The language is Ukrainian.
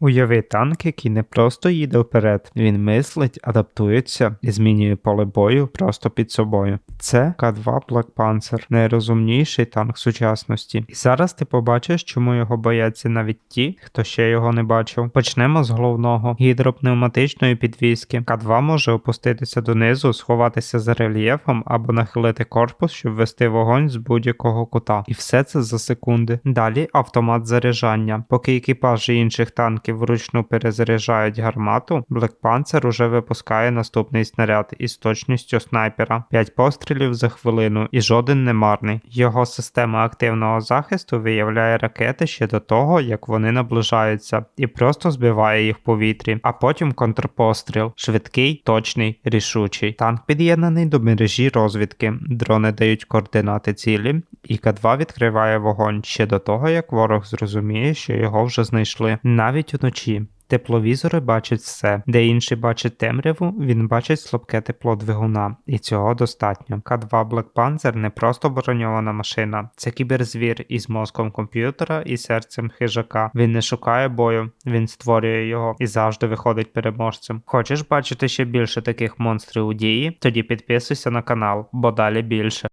Уяви танк, який не просто їде вперед, він мислить, адаптується і змінює поле бою просто під собою. Це К2 Black Panzer, найрозумніший танк сучасності. І зараз ти побачиш, чому його бояться навіть ті, хто ще його не бачив. Почнемо з головного гідропневматичної підвіски. К2 може опуститися донизу, сховатися за рельєфом або нахилити корпус, щоб вести вогонь з будь-якого кута. І все це за секунди. Далі автомат заряджання. Поки екіпажі інших танків вручну перезаряджають гармату, Black Panther уже випускає наступний снаряд із точністю снайпера. 5 пострілів за хвилину і жоден не марний. Його система активного захисту виявляє ракети ще до того, як вони наближаються, і просто збиває їх в повітрі, а потім контрпостріл. Швидкий, точний, рішучий. Танк під'єднаний до мережі розвідки. Дрони дають координати цілі, і К2 відкриває вогонь ще до того, як ворог зрозуміє, що його вже знайшли. Навіть уночі. Тепловізори бачать все, де інший бачить темряву, він бачить слабке тепло двигуна, і цього достатньо. К2 Black Panzer не просто броньована машина, це кіберзвір із мозком комп'ютера і серцем хижака. Він не шукає бою, він створює його і завжди виходить переможцем. Хочеш бачити ще більше таких монстрів у дії? Тоді підписуйся на канал, бо далі більше.